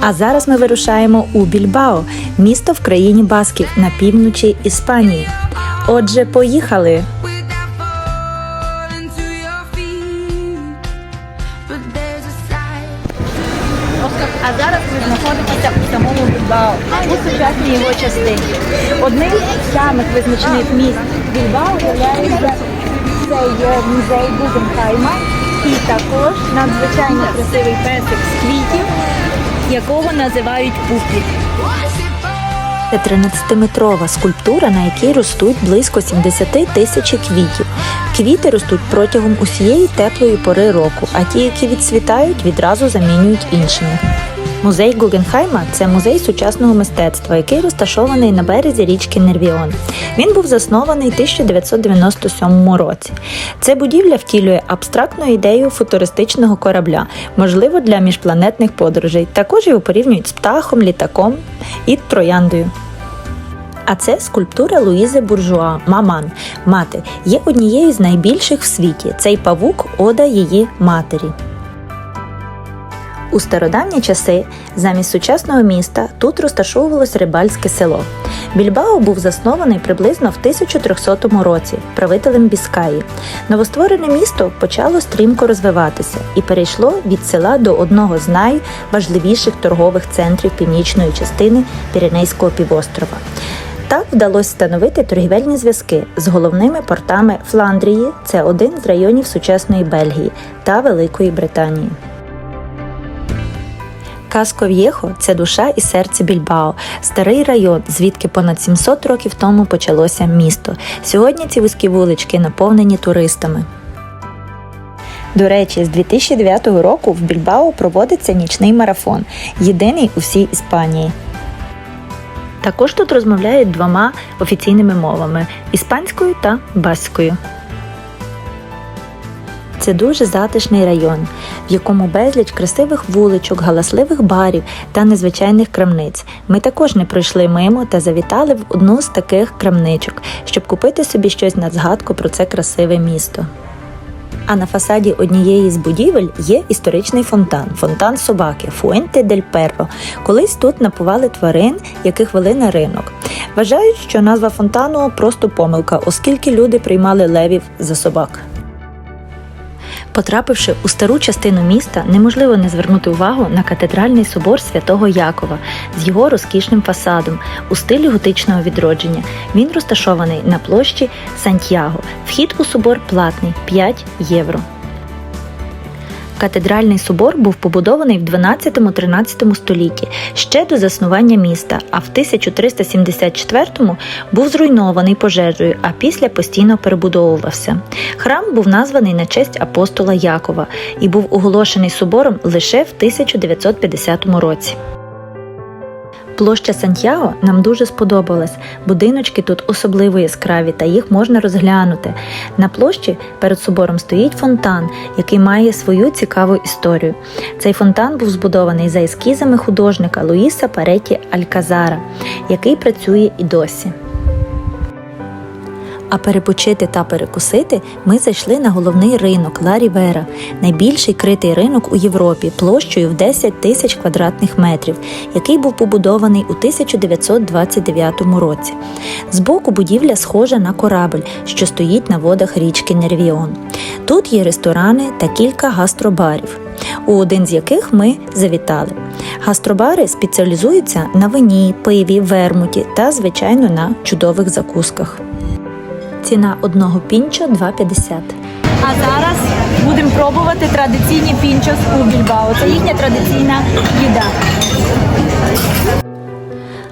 А зараз ми вирушаємо у Більбао, місто в країні Басків на півночі Іспанії. Отже, поїхали! А зараз ми знаходимося у самому Більбао, у сучасній його частині. Одним з самих визначних міст Більбао є цей музей Гугенхайма і також надзвичайно красивий песик з квітів, якого називають пупі. Це 13-метрова скульптура, на якій ростуть близько 70 тисяч квітів. Квіти ростуть протягом усієї теплої пори року, а ті, які відцвітають, відразу замінюють іншими. Музей Гугенхайма це музей сучасного мистецтва, який розташований на березі річки Нервіон. Він був заснований 1997 році. Ця будівля втілює абстрактну ідею футуристичного корабля, можливо для міжпланетних подорожей. Також його порівнюють з птахом, літаком і трояндою. А це скульптура Луїзи Буржуа Маман. Мати є однією з найбільших в світі. Цей павук ода її матері. У стародавні часи замість сучасного міста тут розташовувалось рибальське село. Більбао був заснований приблизно в 1300 році правителем Біскаї. Новостворене місто почало стрімко розвиватися і перейшло від села до одного з найважливіших торгових центрів північної частини Піренейського півострова. Так вдалося встановити торгівельні зв'язки з головними портами Фландрії, це один з районів сучасної Бельгії та Великої Британії. Каско В'єхо – це душа і серце Більбао, старий район, звідки понад 700 років тому почалося місто. Сьогодні ці вузькі вулички наповнені туристами. До речі, з 2009 року в Більбао проводиться нічний марафон, єдиний у всій Іспанії. Також тут розмовляють двома офіційними мовами іспанською та баською. Це дуже затишний район, в якому безліч красивих вуличок, галасливих барів та незвичайних крамниць. Ми також не пройшли мимо та завітали в одну з таких крамничок, щоб купити собі щось на згадку про це красиве місто. А на фасаді однієї з будівель є історичний фонтан фонтан собаки Фуенте дель Перро. Колись тут напували тварин, яких вели на ринок. Вважають, що назва фонтану просто помилка, оскільки люди приймали левів за собак. Потрапивши у стару частину міста, неможливо не звернути увагу на катедральний собор святого Якова з його розкішним фасадом у стилі готичного відродження. Він розташований на площі Сантьяго. Вхід у собор платний 5 євро. Катедральний собор був побудований в 12-13 столітті ще до заснування міста, а в 1374-му був зруйнований пожежею, а після постійно перебудовувався. Храм був названий на честь апостола Якова і був оголошений собором лише в 1950 році. Площа Сантьяго нам дуже сподобалась. Будиночки тут особливо яскраві та їх можна розглянути. На площі перед собором стоїть фонтан, який має свою цікаву історію. Цей фонтан був збудований за ескізами художника Луїса Пареті Альказара, який працює і досі. А перепочити та перекусити ми зайшли на головний ринок Ла Рівера, найбільший критий ринок у Європі площею в 10 тисяч квадратних метрів, який був побудований у 1929 році. Збоку будівля схожа на корабль, що стоїть на водах річки Нервіон. Тут є ресторани та кілька гастробарів, у один з яких ми завітали. Гастробари спеціалізуються на вині, пиві, вермуті та, звичайно, на чудових закусках. Ціна одного пінчо 2,50. А зараз будемо пробувати традиційні пінчос у Більбао. Це їхня традиційна їда.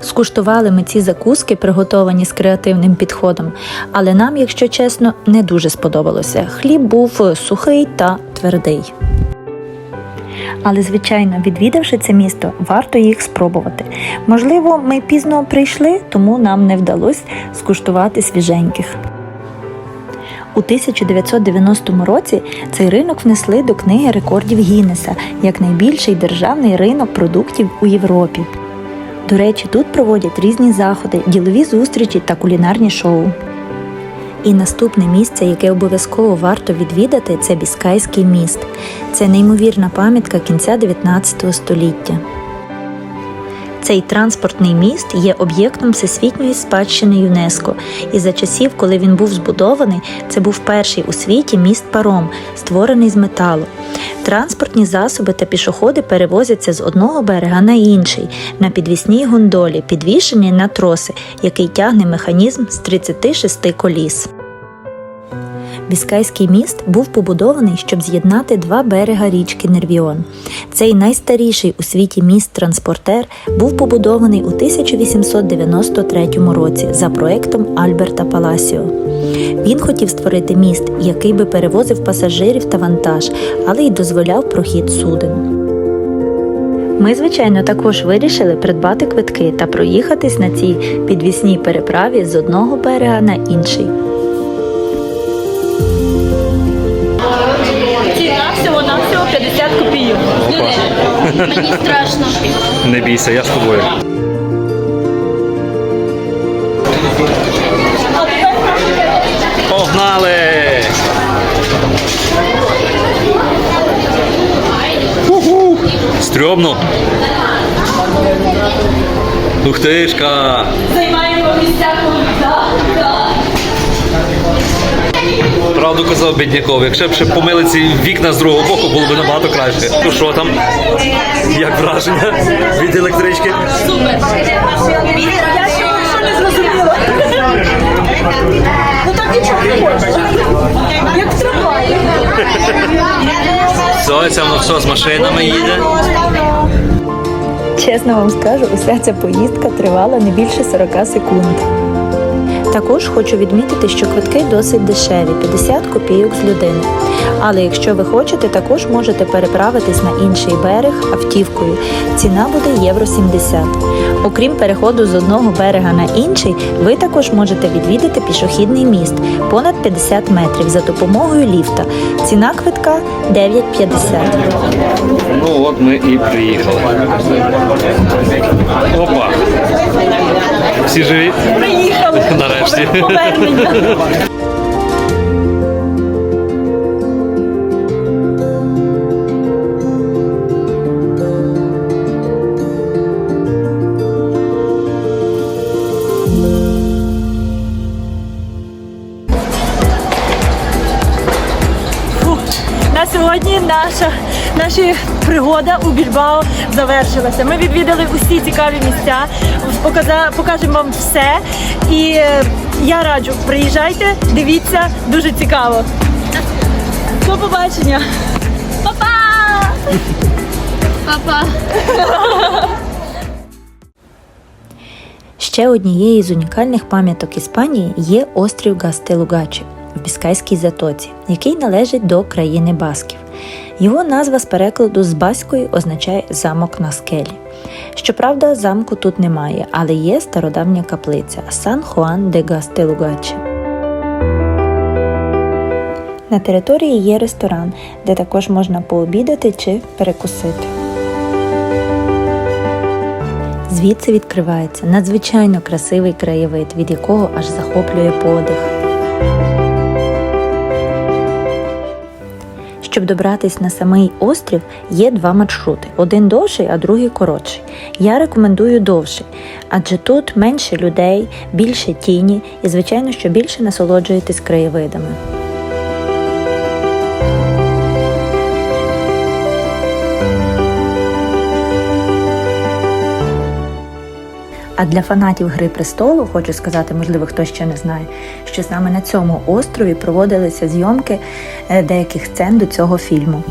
Скуштували ми ці закуски, приготовані з креативним підходом, але нам, якщо чесно, не дуже сподобалося. Хліб був сухий та твердий. Але, звичайно, відвідавши це місто, варто їх спробувати. Можливо, ми пізно прийшли, тому нам не вдалося скуштувати свіженьких. У 1990 році цей ринок внесли до книги рекордів Гіннеса як найбільший державний ринок продуктів у Європі. До речі, тут проводять різні заходи, ділові зустрічі та кулінарні шоу. І наступне місце, яке обов'язково варто відвідати, це Біскайський міст. Це неймовірна пам'ятка кінця 19 століття. Цей транспортний міст є об'єктом всесвітньої спадщини ЮНЕСКО, і за часів, коли він був збудований, це був перший у світі міст паром, створений з металу. Транспортні засоби та пішоходи перевозяться з одного берега на інший на підвісній гондолі, підвішеній на троси, який тягне механізм з 36 коліс. Біскайський міст був побудований, щоб з'єднати два берега річки Нервіон. Цей найстаріший у світі міст-транспортер був побудований у 1893 році за проектом Альберта Паласіо. Він хотів створити міст, який би перевозив пасажирів та вантаж, але й дозволяв прохід суден. Ми, звичайно, також вирішили придбати квитки та проїхатись на цій підвісній переправі з одного берега на інший. Копійок. Мені страшно. Не бійся, я з тобою. Погнали! Уху! Стрьомно. Ух! Займаємо місця Правду казав бідняков, якщо б ще помили ці вікна з другого боку, було б набагато краще. Ну що там? Як враження від електрички? Можна. Як трамвай. Це воно все з машинами їде. Чесно вам скажу, уся ця поїздка тривала не більше 40 секунд. Також хочу відмітити, що квитки досить дешеві 50 копійок з людини. Але якщо ви хочете, також можете переправитись на інший берег автівкою. Ціна буде євро 70. Окрім переходу з одного берега на інший, ви також можете відвідати пішохідний міст понад 50 метрів за допомогою ліфта. Ціна квитка 9,50. Ну от ми і приїхали. Опа! Всі живі? Приїхали! Нарешті. Повернення. Сьогодні наша, наша пригода у Більбао завершилася. Ми відвідали усі цікаві місця, покажемо вам все. І е, я раджу, приїжджайте, дивіться, дуже цікаво. До побачення! Па-па! Папа. Ще однією з унікальних пам'яток Іспанії є острів Гастелугачі в Біскайській затоці, який належить до країни Басків. Його назва з перекладу з баської означає замок на скелі. Щоправда, замку тут немає, але є стародавня каплиця Сан Хуан де Гастелугачі. На території є ресторан, де також можна пообідати чи перекусити. Звідси відкривається надзвичайно красивий краєвид, від якого аж захоплює подих. Щоб добратись на самий острів, є два маршрути: один довший, а другий коротший. Я рекомендую довший, адже тут менше людей, більше тіні і, звичайно, що більше насолоджуєтесь краєвидами. А для фанатів Гри престолу хочу сказати, можливо, хто ще не знає, що саме на цьому острові проводилися зйомки е, деяких сцен до цього фільму.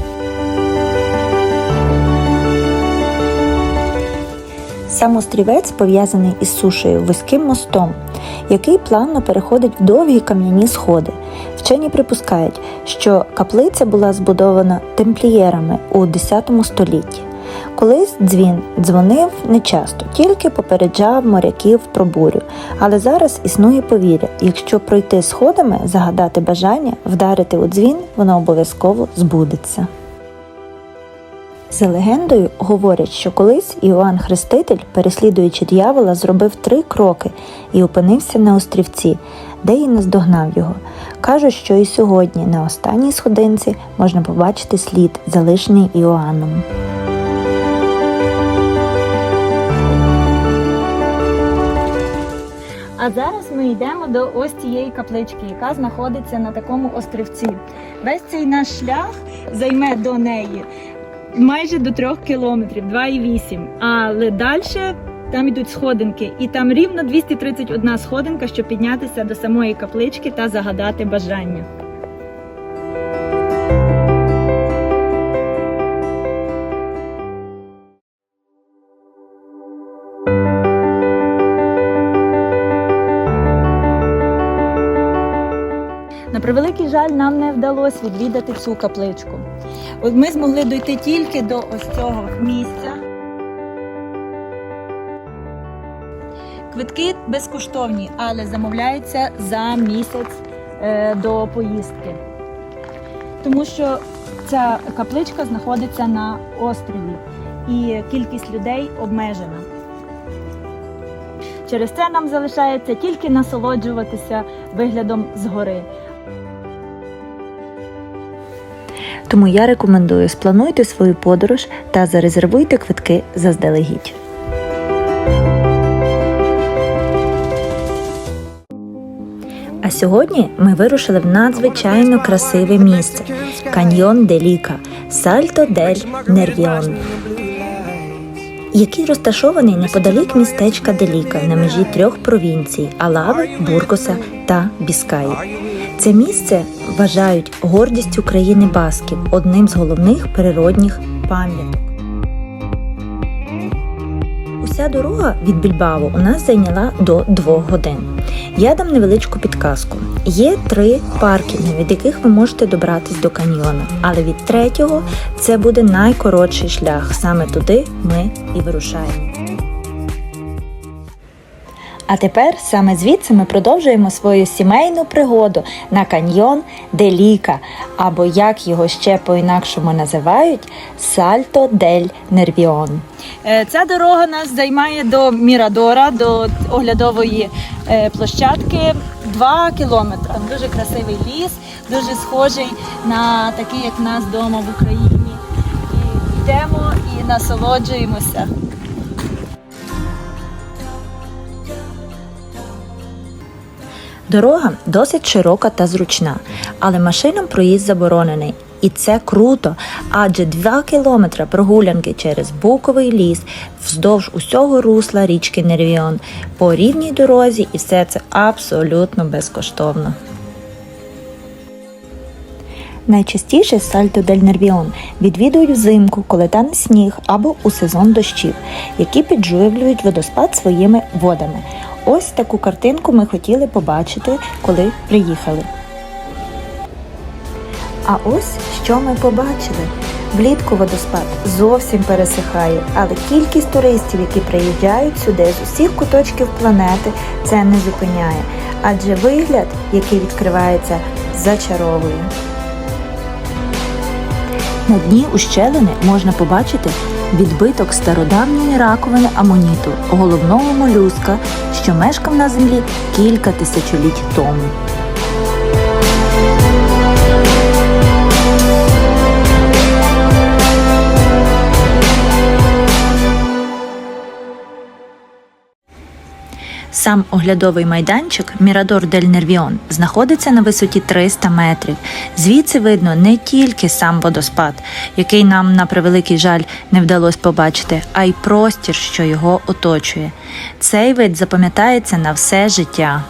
Сам острівець пов'язаний із сушею вузьким мостом, який плавно переходить в довгі кам'яні сходи. Вчені припускають, що каплиця була збудована темплієрами у X столітті. Колись дзвін дзвонив нечасто, тільки попереджав моряків про бурю. Але зараз існує повір'я, якщо пройти сходами, загадати бажання, вдарити у дзвін, воно обов'язково збудеться. За легендою говорять, що колись Іоанн Хреститель, переслідуючи дьявола, зробив три кроки і опинився на острівці, де й наздогнав його. Кажуть, що і сьогодні на останній сходинці можна побачити слід, залишений Іоанном. Йдемо до ось цієї каплички, яка знаходиться на такому острівці. Весь цей наш шлях займе до неї майже до 3 кілометрів, 2,8. Але далі там йдуть сходинки, і там рівно 231 сходинка, щоб піднятися до самої каплички та загадати бажання. Жаль, нам не вдалося відвідати цю капличку. От ми змогли дойти тільки до ось цього місця. Квитки безкоштовні, але замовляються за місяць е, до поїздки. Тому що ця капличка знаходиться на острові і кількість людей обмежена. Через це нам залишається тільки насолоджуватися виглядом згори. Тому я рекомендую сплануйте свою подорож та зарезервуйте квитки заздалегідь. А сьогодні ми вирушили в надзвичайно красиве місце каньйон Деліка Сальто дель Нервіон, який розташований неподалік містечка Деліка на межі трьох провінцій Алави, Бургоса та Біскаї. Це місце вважають гордістю країни Басків, одним з головних природних пам'яток. Уся дорога від Більбао у нас зайняла до двох годин. Я дам невеличку підказку. Є три паркінги, від яких ви можете добратись до каньйону, але від третього це буде найкоротший шлях. Саме туди ми і вирушаємо. А тепер саме звідси ми продовжуємо свою сімейну пригоду на каньйон Деліка, або як його ще по-інакшому називають Сальто дель Нервіон. Е, Ця дорога нас займає до Мірадора, до оглядової е, площадки 2 кілометри. Дуже красивий ліс, дуже схожий на такий, як в нас вдома в Україні. І йдемо і насолоджуємося. Дорога досить широка та зручна, але машинам проїзд заборонений. І це круто, адже 2 кілометри прогулянки через буковий ліс вздовж усього русла річки Нервіон по рівній дорозі, і все це абсолютно безкоштовно. Найчастіше Сальто дель Нервіон відвідують взимку, коли тане сніг або у сезон дощів, які підживлюють водоспад своїми водами. Ось таку картинку ми хотіли побачити, коли приїхали. А ось що ми побачили. Влітку водоспад зовсім пересихає, але кількість туристів, які приїжджають сюди з усіх куточків планети, це не зупиняє, адже вигляд, який відкривається, зачаровує. На дні ущелини можна побачити відбиток стародавньої раковини амоніту, головного молюска, що мешкав на землі кілька тисячоліть тому. Сам оглядовий майданчик Мірадор дель Нервіон знаходиться на висоті 300 метрів. Звідси видно не тільки сам водоспад, який нам на превеликий жаль не вдалося побачити, а й простір, що його оточує. Цей вид запам'ятається на все життя.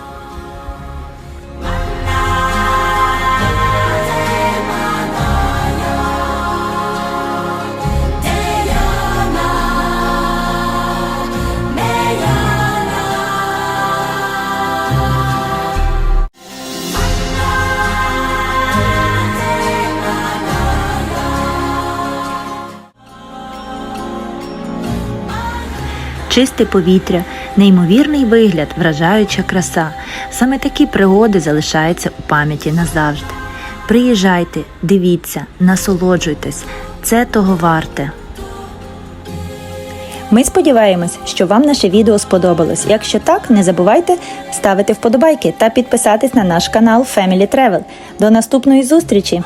Чисте повітря, неймовірний вигляд, вражаюча краса. Саме такі пригоди залишаються у пам'яті назавжди. Приїжджайте, дивіться, насолоджуйтесь, це того варте. Ми сподіваємось, що вам наше відео сподобалось. Якщо так, не забувайте ставити вподобайки та підписатись на наш канал Family Travel. До наступної зустрічі!